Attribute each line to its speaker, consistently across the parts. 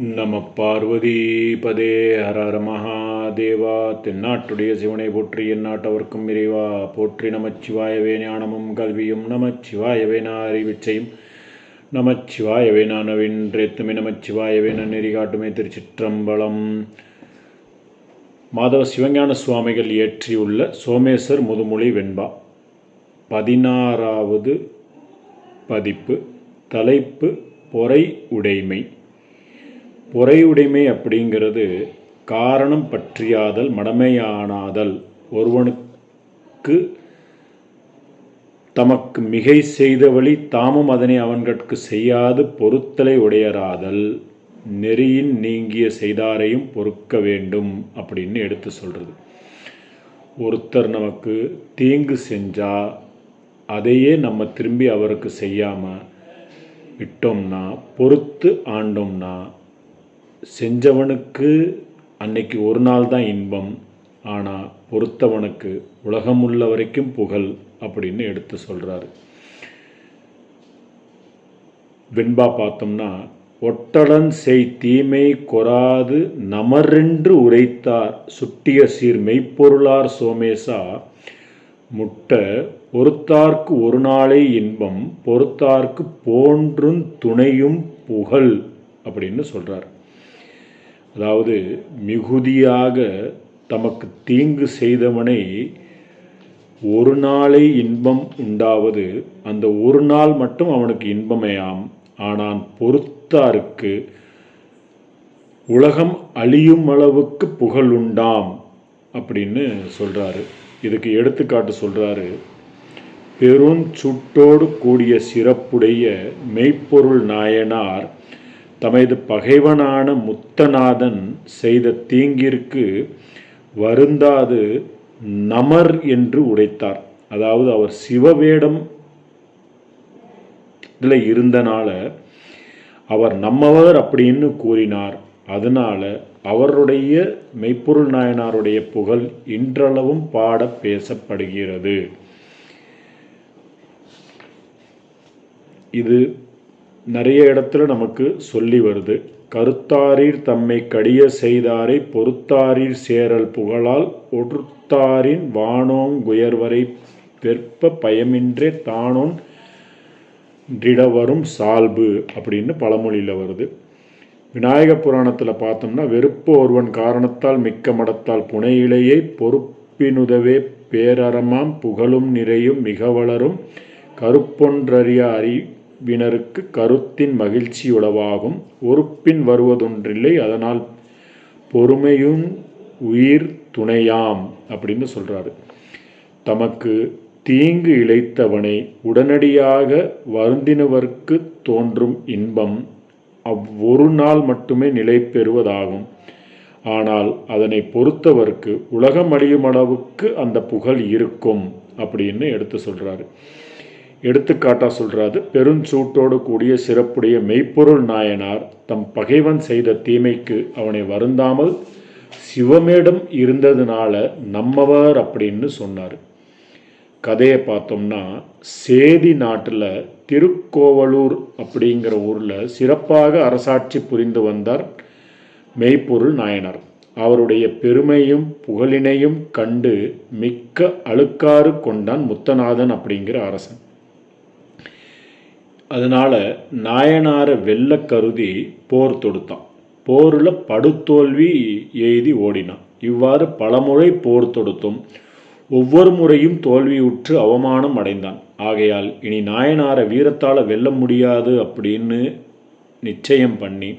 Speaker 1: நம பார்வதி பதே ஹர ஹர மகாதேவா. தென்னாட்டுடைய சிவனை போற்றி எந்நாட்டவர்க்கும் இறைவா. போற்றி நமச்சிவாயவே ஞானமும் கல்வியும். நமச்சிவாயவே நான் அறிவிச்சையும் நமச்சிவாயவே நான் நவீன்றேத்துமே நமச்சிவாயவே நான் நெறி திருச்சிற்றம்பலம். மாதவ சிவஞான சுவாமிகள் இயற்றியுள்ள சோமேஸ்வர் முதுமொழி வெண்பா. பதினாறாவது பதிப்பு. தலைப்பு பொறை உடைமை. பொறையுடைமை அப்படிங்கிறது காரணம் பற்றியாதல் மடமையானாதல். ஒருவனுக்கு தமக்கு மிகை செய்த வழி தாமும் அதனை அவன்கட்கு செய்யாது பொறுத்தலை உடையராதல். நெறியின் நீங்கிய செய்தாரையும் பொறுக்க வேண்டும் அப்படின்னு எடுத்து சொல்கிறது ஒருத்தர் நமக்கு தீங்கு செஞ்சால் அதையே நம்ம திரும்பி அவருக்கு செய்யாமல் விட்டோம்னா பொறுத்து ஆண்டோம்னா செஞ்சவனுக்கு அன்னைக்கு ஒரு நாள் தான் இன்பம் ஆனால் பொறுத்தவனுக்கு உலகம் உள்ள வரைக்கும் புகழ் அப்படின்னு எடுத்து சொல்கிறாரு வெண்பா பார்த்தோம்னா ஒட்டடன் செய் தீமை கொராது நமரென்று உரைத்தார் சுட்டிய சீர் மெய்ப்பொருளார் சோமேசா. முட்ட பொறுத்தார்க்கு ஒரு நாளே இன்பம் பொறுத்தார்க்கு போன்றும் துணையும் புகழ் அப்படின்னு சொல்கிறார் அதாவது மிகுதியாக தமக்கு தீங்கு செய்தவனை ஒரு நாளை இன்பம் உண்டாவது அந்த ஒரு நாள் மட்டும் அவனுக்கு இன்பமையாம். ஆனால் பொறுத்தாருக்கு உலகம் அழியும் அளவுக்கு புகழ் உண்டாம் அப்படின்னு சொல்கிறாரு இதுக்கு எடுத்துக்காட்டு சொல்கிறாரு பெருஞ்சுட்டோடு கூடிய சிறப்புடைய மெய்ப்பொருள் நாயனார் தமது பகைவனான முத்தநாதன் செய்த தீங்கிற்கு வருந்தாது நமர் என்று உடைத்தார். அதாவது அவர் சிவவேடம் இதில் இருந்தனால அவர் நம்மவர் அப்படின்னு கூறினார். அதனால அவருடைய மெய்ப்பொருள் நாயனாருடைய புகழ் இன்றளவும் பாட பேசப்படுகிறது. இது நிறைய இடத்துல நமக்கு சொல்லி வருது. கருத்தாரீர் தம்மை கடிய செய்தாரை பொறுத்தாரீர் சேரல் புகழால் ஒருத்தாரின் வானோங்குயர்வரை வெற்ப பயமின்றே தானோன் வரும் சால்பு அப்படின்னு பழமொழியில் வருது. விநாயக புராணத்தில் பார்த்தோம்னா வெறுப்பு ஒருவன் காரணத்தால் மிக்க மடத்தால் புனையிலேயே பொறுப்பினுதவே பேரறமாம் புகழும் நிறையும் மிக வளரும். கருப்பொன்றறிய அறி வினருக்கு கருத்தின் மகிழ்ச்சி உளவாகும் ஒருப்பின் வருவதொன்றில்லை அதனால் பொறுமையும் உயிர் துணையாம் அப்படின்னு சொல்கிறாரு தமக்கு தீங்கு இழைத்தவனை உடனடியாக வருந்தினவர்க்கு தோன்றும் இன்பம் அவ்வொரு நாள் மட்டுமே நிலை பெறுவதாகும். ஆனால் அதனை பொறுத்தவர்க்கு உலகம் அழியும் அளவுக்கு அந்த புகழ் இருக்கும் அப்படின்னு எடுத்து சொல்கிறாரு எடுத்துக்காட்டாக சொல்கிறாரு பெருஞ்சூட்டோடு கூடிய சிறப்புடைய மெய்ப்பொருள் நாயனார் தம் பகைவன் செய்த தீமைக்கு அவனை வருந்தாமல் சிவமேடம் இருந்ததுனால நம்மவர் அப்படின்னு சொன்னார். கதையை பார்த்தோம்னா சேதி நாட்டில் திருக்கோவலூர் அப்படிங்கிற ஊரில் சிறப்பாக அரசாட்சி புரிந்து வந்தார் மெய்ப்பொருள் நாயனார். அவருடைய பெருமையும் புகழினையும் கண்டு மிக்க அழுக்காறு கொண்டான் முத்தநாதன் அப்படிங்கிற அரசன். அதனால் நாயனாரை வெல்ல கருதி போர் தொடுத்தான். போரில் படுத்தோல்வி எய்தி ஓடினான். இவ்வாறு பலமுறை போர் தொடுத்தும் ஒவ்வொரு முறையும் தோல்வியுற்று அவமானம் அடைந்தான். ஆகையால் இனி நாயனாரை வீரத்தால் வெல்ல முடியாது அப்படின்னு நிச்சயம் பண்ணி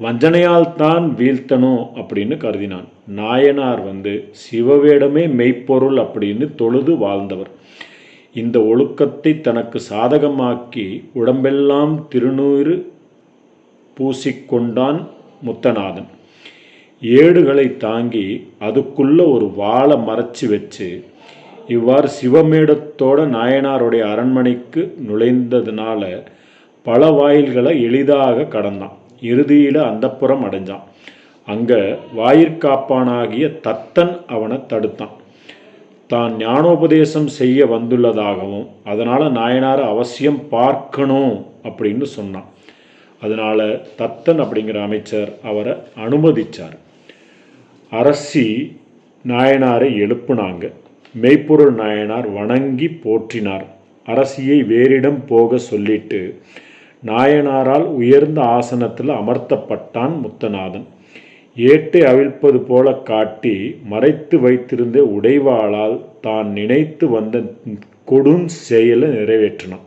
Speaker 1: வஞ்சனையால் தான் வீழ்த்தணும் அப்படின்னு கருதினான். நாயனார் வந்து சிவவேடமே மெய்ப்பொருள் அப்படின்னு தொழுது வாழ்ந்தவர். இந்த ஒழுக்கத்தை தனக்கு சாதகமாக்கி உடம்பெல்லாம் திருநூறு பூசிக்கொண்டான் முத்தநாதன். ஏடுகளை தாங்கி அதுக்குள்ள ஒரு வாழை மறைச்சி வச்சு இவ்வாறு சிவமேடத்தோட நாயனாருடைய அரண்மனைக்கு நுழைந்ததுனால பல வாயில்களை எளிதாக கடந்தான். இறுதியில் அந்தப்புறம் அடைஞ்சான். அங்கே வாயிற்காப்பானாகிய தத்தன் அவனை தடுத்தான். தான் ஞானோபதேசம் செய்ய வந்துள்ளதாகவும் அதனால் நாயனாரை அவசியம் பார்க்கணும் அப்படின்னு சொன்னான். அதனால் தத்தன் அப்படிங்கிற அமைச்சர் அவரை அனுமதிச்சார். அரசி நாயனாரை எழுப்புனாங்க. மெய்ப்பொருள் நாயனார் வணங்கி போற்றினார். அரசியை வேறிடம் போக சொல்லிட்டு நாயனாரால் உயர்ந்த ஆசனத்தில் அமர்த்தப்பட்டான் முத்தநாதன். ஏட்டை அவிழ்ப்பது போல காட்டி மறைத்து வைத்திருந்த உடைவாளால் தான் நினைத்து வந்த கொடும் செயலை நிறைவேற்றினான்.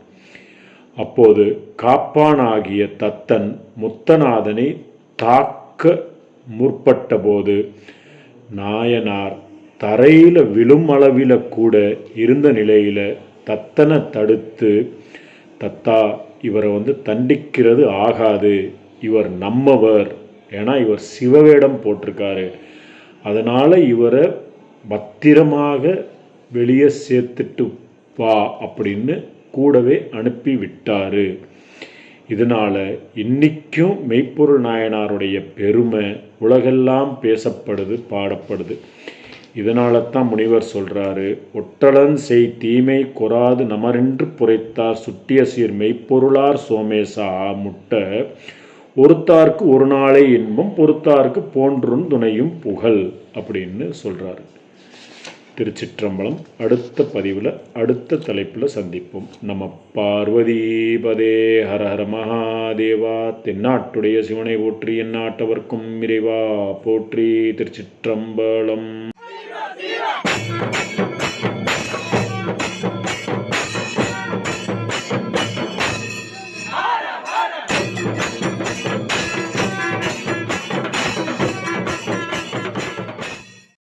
Speaker 1: அப்போது காப்பானாகிய தத்தன் முத்தநாதனை தாக்க முற்பட்டபோது நாயனார் தரையில் விழும் அளவில் கூட இருந்த நிலையில் தத்தனை தடுத்து தத்தா இவரை வந்து தண்டிக்கிறது ஆகாது. இவர் நம்மவர். ஏன்னா இவர் சிவவேடம் போட்டிருக்காரு. அதனால் இவரை பத்திரமாக வெளியே சேர்த்துட்டு வா அப்படின்னு கூடவே அனுப்பி விட்டார். இதனால் இன்றைக்கும் மெய்ப்பொருள் நாயனாருடைய பெருமை உலகெல்லாம் பேசப்படுது பாடப்படுது. இதனால தான் முனிவர் சொல்கிறாரு ஒட்டலன் செய் தீமை கொராது நமரென்று புரைத்தார் சுட்டிய சீர் மெய்ப்பொருளார் சோமேசா முட்ட ஒருத்தார்க்கு ஒரு நாளை இன்பம் பொறுத்தார்க்கு போன்றும் துணையும் புகழ் அப்படின்னு சொல்கிறாரு திருச்சிற்றம்பலம் அடுத்த பதிவில் அடுத்த தலைப்பில் சந்திப்போம். நம்ம பார்வதீபதே ஹர ஹர மகாதேவா தென்னாட்டுடைய சிவனை போற்றி எந்நாட்டவர்க்கும் இறைவா போற்றி திருச்சிற்றம்பலம்.